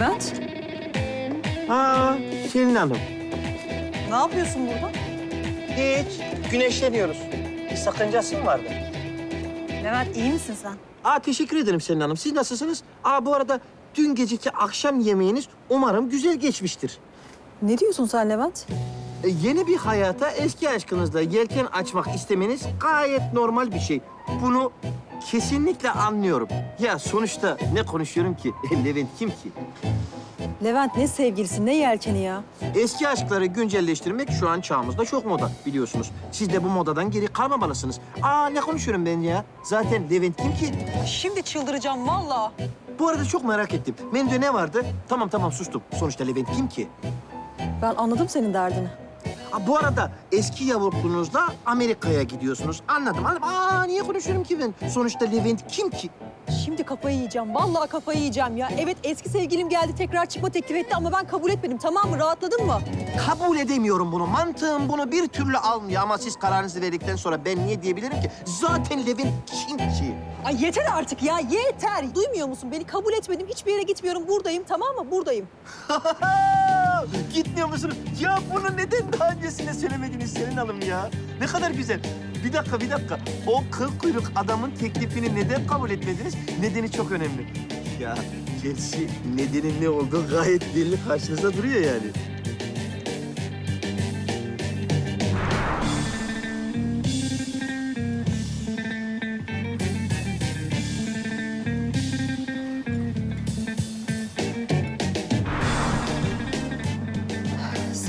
Levent, Ha, Selin Hanım. ne yapıyorsun burada? Hiç. Güneşleniyoruz. Bir sakıncası mı vardı? Levent iyi misin sen? Aa, teşekkür ederim Selin Hanım. Siz nasılsınız? Aa, bu arada dün geceki akşam yemeğiniz umarım güzel geçmiştir. Ne diyorsun sen Levent? E, yeni bir hayata eski aşkınızla yelken açmak istemeniz gayet normal bir şey. Bunu kesinlikle anlıyorum. Ya sonuçta ne konuşuyorum ki? Levent kim ki? Levent ne sevgilisi ne yelkeni ya. Eski aşkları güncelleştirmek şu an çağımızda çok moda biliyorsunuz. Siz de bu modadan geri kalmamalısınız. Aa ne konuşuyorum ben ya? Zaten Levent kim ki? Şimdi çıldıracağım vallahi. Bu arada çok merak ettim. Menüde ne vardı? Tamam tamam sustum. Sonuçta Levent kim ki? Ben anladım senin derdini. Aa, bu arada eski yavruklunuzda Amerika'ya gidiyorsunuz. Anladım anladım. Aa niye konuşuyorum ki ben? Sonuçta Levent kim ki? Şimdi kafayı yiyeceğim. Vallahi kafayı yiyeceğim ya. Evet eski sevgilim geldi tekrar çıkma teklif etti ama ben kabul etmedim tamam mı? Rahatladın mı? Kabul edemiyorum bunu. Mantığım bunu bir türlü almıyor ama siz kararınızı verdikten sonra ben niye diyebilirim ki? Zaten Levent kim ki? Ay yeter artık ya yeter. Duymuyor musun? Beni kabul etmedim. Hiçbir yere gitmiyorum. Buradayım tamam mı? Buradayım. Gitmiyor musunuz? Ya bunu neden daha öncesinde söylemediniz Selin Hanım ya? Ne kadar güzel. Bir dakika, bir dakika. O kıl kuyruk adamın teklifini neden kabul etmediniz? Nedeni çok önemli. Ya gerçi nedenin ne olduğu gayet belli karşınızda duruyor yani.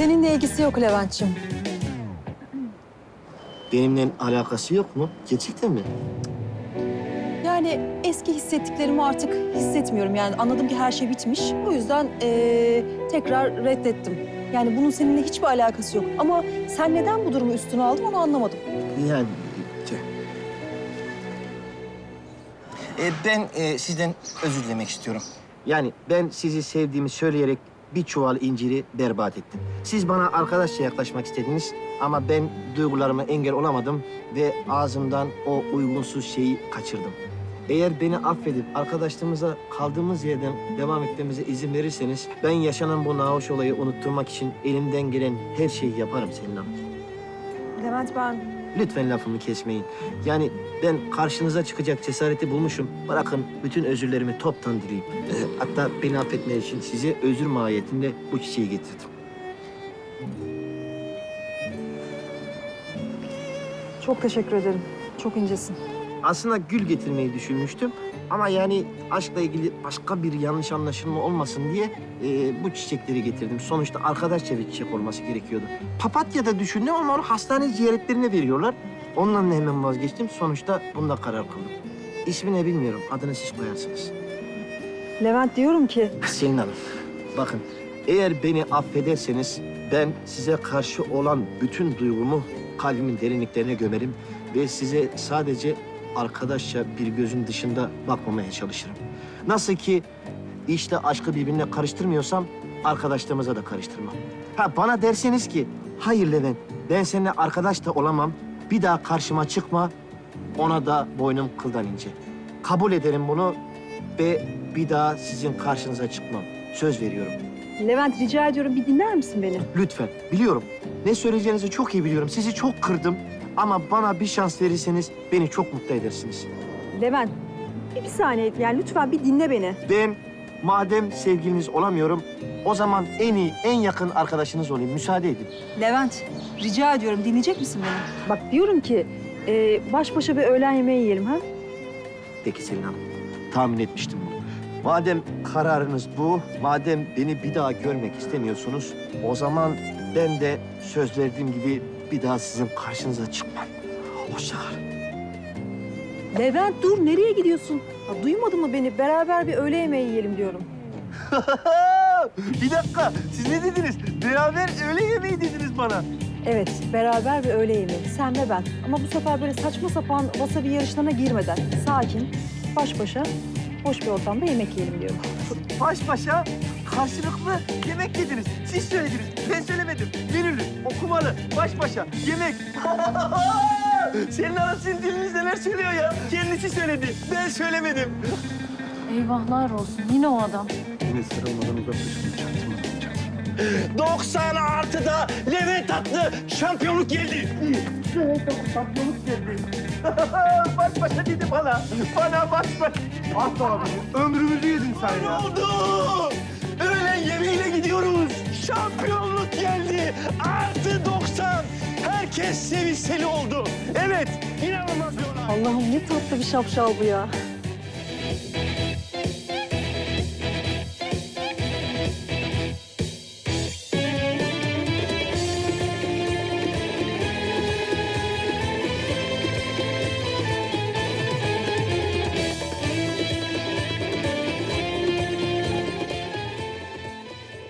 Seninle ilgisi yok Levent'ciğim. Benimle alakası yok mu? Gerçekten mi? Yani eski hissettiklerimi artık hissetmiyorum. Yani anladım ki her şey bitmiş. O yüzden eee, tekrar reddettim. Yani bunun seninle hiçbir alakası yok. Ama sen neden bu durumu üstüne aldın onu anlamadım. Yani... tüh. E, ben e, sizden özür dilemek istiyorum. Yani ben sizi sevdiğimi söyleyerek bir çuval inciri berbat ettim. Siz bana arkadaşça yaklaşmak istediniz ama ben duygularıma engel olamadım ve ağzımdan o uygunsuz şeyi kaçırdım. Eğer beni affedip arkadaşlığımıza kaldığımız yerden devam etmemize izin verirseniz ben yaşanan bu nahoş olayı unutturmak için elimden gelen her şeyi yaparım Selin Hanım. Levent ben... Lütfen lafımı kesmeyin. Yani ben karşınıza çıkacak cesareti bulmuşum. Bırakın bütün özürlerimi toptan dileyim. Hatta beni affetmek için size özür mahiyetinde bu çiçeği getirdim. Çok teşekkür ederim. Çok incesin. Aslında gül getirmeyi düşünmüştüm. Ama yani aşkla ilgili başka bir yanlış anlaşılma olmasın diye e, bu çiçekleri getirdim. Sonuçta arkadaşça bir çiçek olması gerekiyordu. Papatya da düşündüm ama onu hastane ziyaretlerine veriyorlar. Ondan da hemen vazgeçtim. Sonuçta bunda karar kıldım. İsmini bilmiyorum. Adını siz koyarsınız. Levent diyorum ki... Selin Hanım, bakın eğer beni affederseniz ben size karşı olan bütün duygumu kalbimin derinliklerine gömerim ve size sadece arkadaşça bir gözün dışında bakmamaya çalışırım. Nasıl ki işte aşkı birbirine karıştırmıyorsam arkadaşlığımıza da karıştırmam. Ha bana derseniz ki hayır Levent ben seninle arkadaş da olamam bir daha karşıma çıkma ona da boynum kıldan ince. Kabul ederim bunu ve bir daha sizin karşınıza çıkmam. Söz veriyorum. Levent rica ediyorum bir dinler misin beni? Lütfen. Biliyorum. Ne söyleyeceğinizi çok iyi biliyorum. Sizi çok kırdım. Ama bana bir şans verirseniz beni çok mutlu edersiniz. Levent bir, bir saniye yani lütfen bir dinle beni. Ben madem sevgiliniz olamıyorum, o zaman en iyi, en yakın arkadaşınız olayım. Müsaade edin. Levent rica ediyorum dinleyecek misin beni? Bak diyorum ki e, baş başa bir öğlen yemeği yiyelim ha? Peki Selin Hanım. Tahmin etmiştim bunu. Madem kararınız bu, madem beni bir daha görmek istemiyorsunuz, o zaman ben de söz verdiğim gibi bir daha sizin karşınıza çıkmam. Hoşça kalın. Levent dur nereye gidiyorsun? Ya, duymadın mı beni? Beraber bir öğle yemeği yiyelim diyorum. bir dakika, siz ne dediniz? Beraber öğle yemeği dediniz bana. Evet beraber bir öğle yemeği sen ve ben. Ama bu sefer böyle saçma sapan wasabi yarışlarına girmeden sakin, baş başa, hoş bir ortamda yemek yiyelim diyorum. Baş başa karşılıklı yemek yediniz. Siz söylediniz, ben söylemedim. Menülü, okumalı, baş başa, yemek. Senin arasın diliniz neler söylüyor ya? Kendisi söyledi, ben söylemedim. Eyvahlar olsun. Yine o adam. Yine çaktırmadan. 90 artıda Levent Atlı şampiyonluk geldi. Levent Atlı şampiyonluk geldi. baş başa dedi bana. Bana baş başa. Asla abi. Ömrümüzü yedin sen Ne ya. oldu? Öğlen yemeğiyle gidiyoruz. Şampiyonluk geldi. Artı 90. Herkes sevişseli oldu. Evet, inanılmaz bir olay. Allah'ım ne tatlı bir şapşal bu ya.